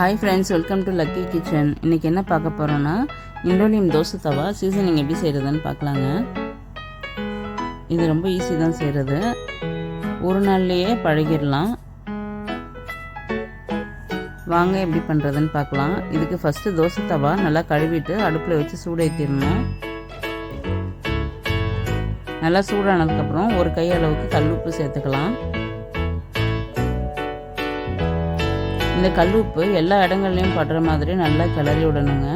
Hi friends welcome to lucky kitchen இன்றைக்கி என்ன பார்க்க போகிறோன்னா இண்டோலியம் தோசை தவா. சீசனிங் எப்படி செய்கிறதுன்னு பார்க்கலாங்க. இது ரொம்ப ஈஸி தான் செய்கிறது ஒரு நாள்லேயே பழகிடலாம். வாங்க எப்படி பண்ணுறதுன்னு பார்க்கலாம். இதுக்கு ஃபஸ்ட்டு தோசை தவா நல்லா கழுவிட்டு அடுப்பில் வச்சு சூடேற்றிடணும் நல்லா சூடானதுக்கப்புறம் ஒரு கை அளவுக்கு கல்லுப்பு சேர்த்துக்கலாம். இந்த கல்லுப்பு எல்லா இடங்கள்லையும் படுற மாதிரி நல்லா கிளறி விடணுங்க.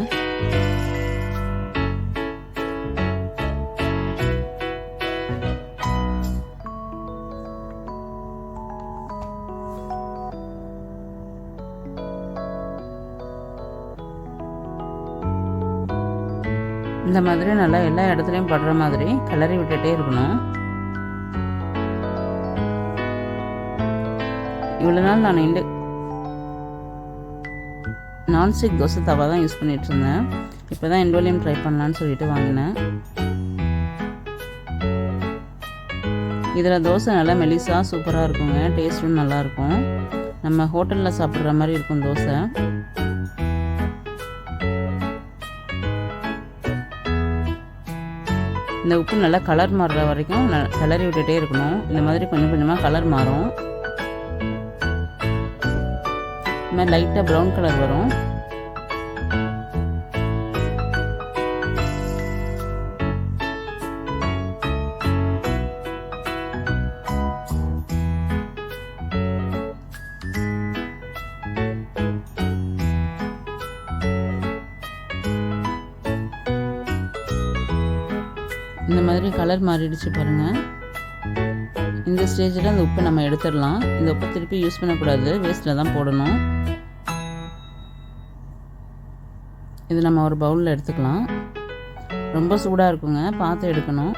இந்த மாதிரி நல்லா எல்லா இடத்துலையும் படுற மாதிரி கிளறி விட்டுட்டே இருக்கணும். இவ்வளோ நாள் நான் இந்த நான்ஸ்டிக் தோசை தவா தான் யூஸ் பண்ணிகிட்டு இருந்தேன் இப்போ தான் எண்டோலியம் ட்ரை பண்ணலான்னு சொல்லிட்டு வாங்கினேன். இதில் தோசை நல்லா மெலிசாக சூப்பராக இருக்குங்க. டேஸ்ட்டும் நல்லாயிருக்கும். நம்ம ஹோட்டலில் சாப்பிட்ற மாதிரி இருக்கும் தோசை. இந்த உப்பு நல்லா கலர் மாறுற வரைக்கும் கிளறி விட்டுட்டே இருக்கணும். இந்த மாதிரி கொஞ்சம் கொஞ்சமாக கலர் மாறும். இந்த மாதிரி லைட்டாக ப்ரௌன் கலர் வரும். இந்த மாதிரி கலர் மாறிடுச்சு பாருங்கள் இந்த ஸ்டேஜில் அந்த உப்பை நம்ம எடுத்துடலாம். இந்த உப்பை திருப்பி யூஸ் பண்ணக்கூடாது. வேஸ்ட்டில் தான் போடணும். இது நம்ம ஒரு பவுலில் எடுத்துக்கலாம். ரொம்ப சூடாக இருக்குங்க. பார்த்து எடுக்கணும்.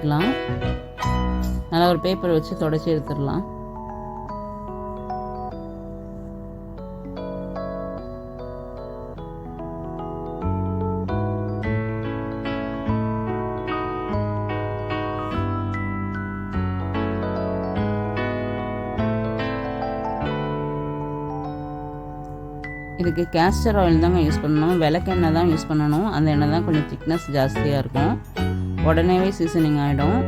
பண்ணிக்கலாம். நல்லா ஒரு பேப்பர் வச்சு தொடச்சி எடுத்துடலாம். இதுக்கு கேஸ்டர் ஆயில் தாங்க யூஸ் பண்ணணும். விளக்கெண்ணெய் தான் யூஸ் பண்ணணும். அந்த எண்ணெய் தான் கொஞ்சம் திக்னஸ் ஜாஸ்தியாக இருக்கும். உடனேவே சீசனிங் ஆகிடும்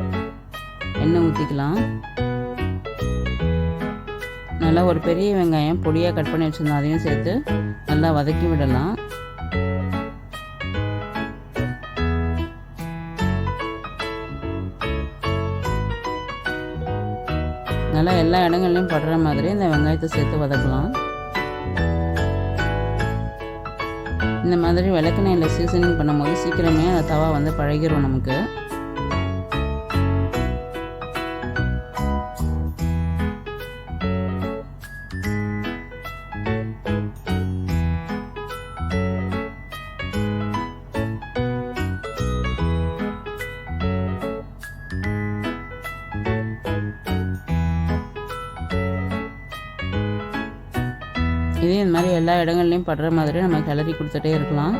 எண்ணெய் ஊற்றிக்கலாம் நல்லா ஒரு பெரிய வெங்காயம் பொடியாக கட் பண்ணி வச்சுருந்தோம். அதையும் சேர்த்து நல்லா வதக்கி விடலாம். நல்லா எல்லா இடங்கள்லையும் படுற மாதிரி இந்த வெங்காயத்தை சேர்த்து வதக்கலாம். இந்த மாதிரி விளக்கெண்ணெயில் சீசனிங் பண்ணும்போது சீக்கிரமே அந்த தவா வந்து பழகிரும் நமக்கு. இதே இந்த மாதிரி எல்லா இடங்கள்லையும் படுற மாதிரி நம்ம கிளறி கொடுத்துட்டே இருக்கலாம்.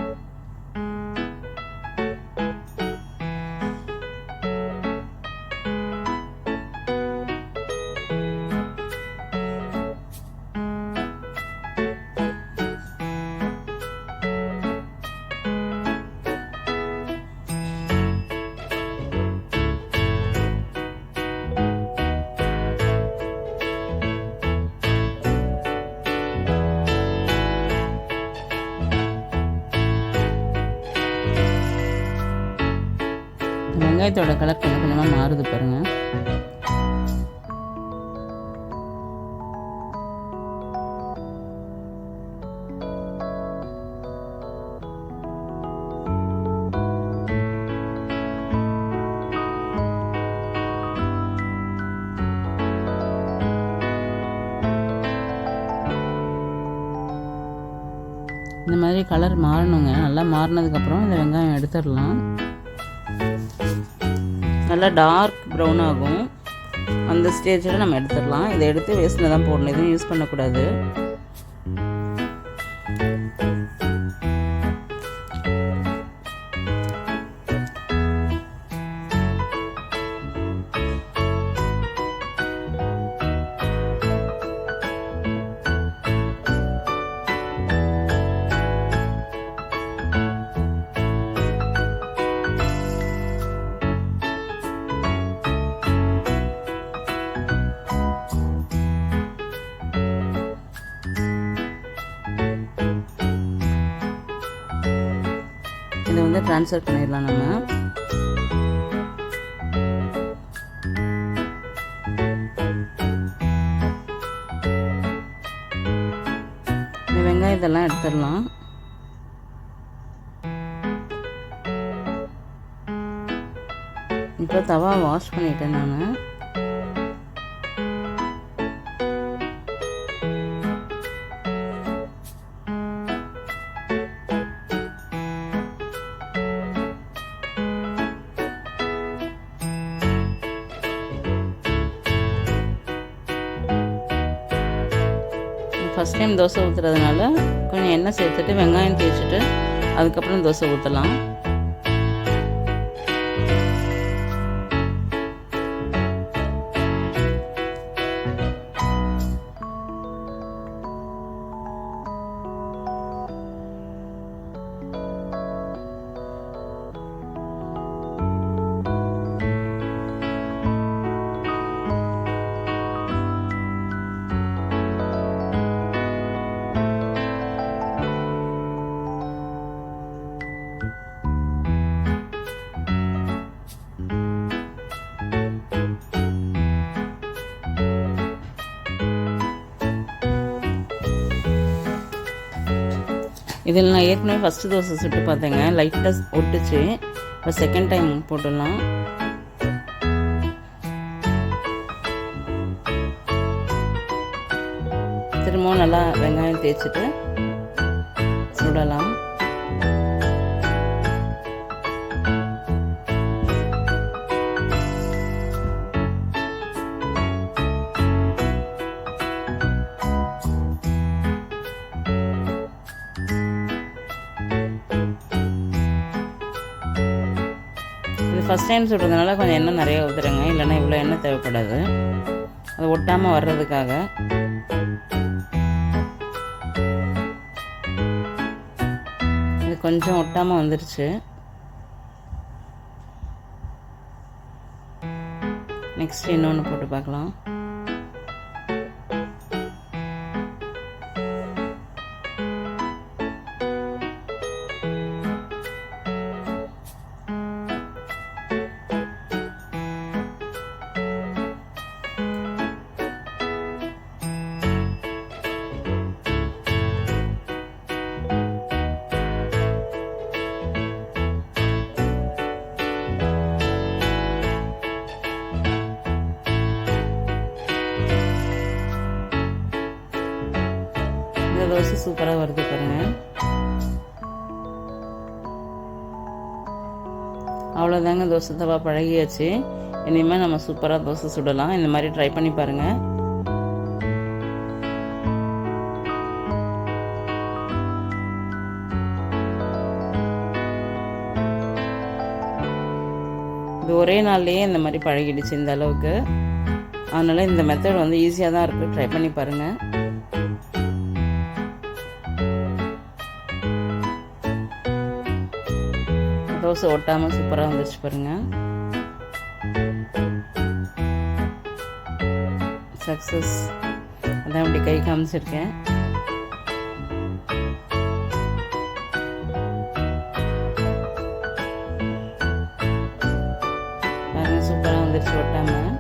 வெங்காயத்தோட கலர் கொஞ்சம் கொஞ்சமாக மாறுது பாருங்க. இந்த மாதிரி கலர் மாறணுங்க. நல்லா மாறினதுக்கப்புறம் இந்த வெங்காயம் எடுத்துடலாம். நல்லா டார்க் ப்ரௌன் ஆகும். அந்த ஸ்டேஜில் நம்ம எடுத்துடலாம். இதை எடுத்து வேஸ்ட்டில் தான் போடணும். எதுவும் யூஸ் பண்ணக்கூடாது. இதை ட்ரான்ஸ்ஃபர் பண்ணிடலாம் நம்ம. இந்த வெங்காயம் இதெல்லாம் எடுத்துடலாம். இப்போ தவா வாஷ் பண்ணிட்டேன் நான். ஃபஸ்ட் டைம் தோசை ஊற்றுறதுனால கொஞ்சம் எண்ணெய் சேர்த்துட்டு வெங்காயம் தேய்ச்சிட்டு அதுக்கப்புறம் தோசை ஊற்றலாம் இதில் நான் ஏற்கனவே ஃபஸ்ட்டு தோசை சுட்டு பார்த்தேங்க. லைட்டாக ஒட்டுச்சு இப்போ செகண்ட் டைம் போட்டுடலாம். திரும்பவும் நல்லா வெங்காயம் தேய்ச்சிட்டு சுடலாம். ஃபஸ்ட் டைம் சுடுறதுனால கொஞ்சம் எண்ணெய் நிறைய ஊற்றுறேங்க இல்லைன்னா இவ்வளோ எண்ணெய் தேவைப்படாது. அது ஒட்டாமல் வர்றதுக்காக. இது கொஞ்சம் ஒட்டாமல் வந்துருச்சு. நெக்ஸ்ட் இன்னொன்று போட்டு பார்க்கலாம். சூப்பராக வருது பாருங்க. அவ்வளோதாங்க தோசை தவா பழகியாச்சு. இனிமேல் நம்ம சூப்பராக தோசை சுடலாம். இந்த மாதிரி ட்ரை பண்ணி பாருங்கள் இது ஒரே நாள்லேயே இந்த மாதிரி பழகிடுச்சு இந்த அளவுக்கு. அதனால் இந்த மெத்தட் வந்து ஈஸியாக தான் இருக்குது ட்ரை பண்ணி பாருங்கள் ரோஸ் ஒட்டாமல் சூப்பராக வந்துருச்சு பாருங்க. சக்ஸஸ் அதான் இப்படி கை காமிச்சிருக்கேன். பாருங்க சூப்பராக வந்துருச்சு ஒட்டாமல்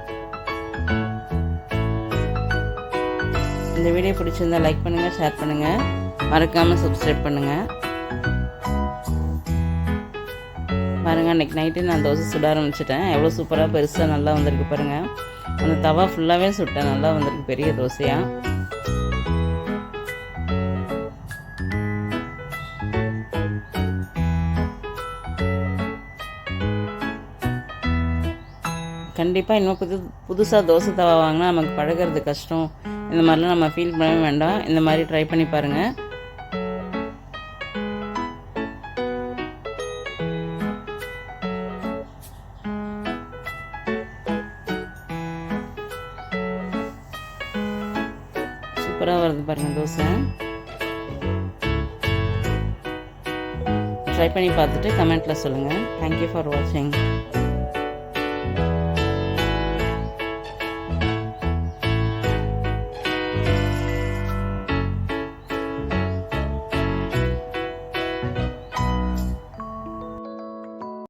இந்த வீடியோ பிடிச்சிருந்தா லைக் பண்ணுங்கள் ஷேர் பண்ணுங்கள் மறக்காமல் சப்ஸ்கிரைப் பண்ணுங்கள் பாருங்கள் அன்றைக்கி நைட்டு நான் தோசை சுட ஆரம்பிச்சிட்டேன். எவ்வளோ சூப்பராக பெருசாக நல்லா வந்திருக்கு பாருங்கள் அந்த தவா ஃபுல்லாகவே சுட்டேன். நல்லா வந்திருக்கு பெரிய தோசையாக கண்டிப்பாக இன்னும் புது புதுசாக தோசை தவா வாங்கினா நமக்கு பழகிறது கஷ்டம். இந்த மாதிரிலாம் நம்ம ஃபீல் பண்ணவே வேண்டாம். இந்த மாதிரி ட்ரை பண்ணி பாருங்கள் ட்ரை பண்ணி பார்த்துட்டு கமெண்ட்டில் சொல்லுங்கள் தேங்க்யூ ஃபார் வாட்சிங்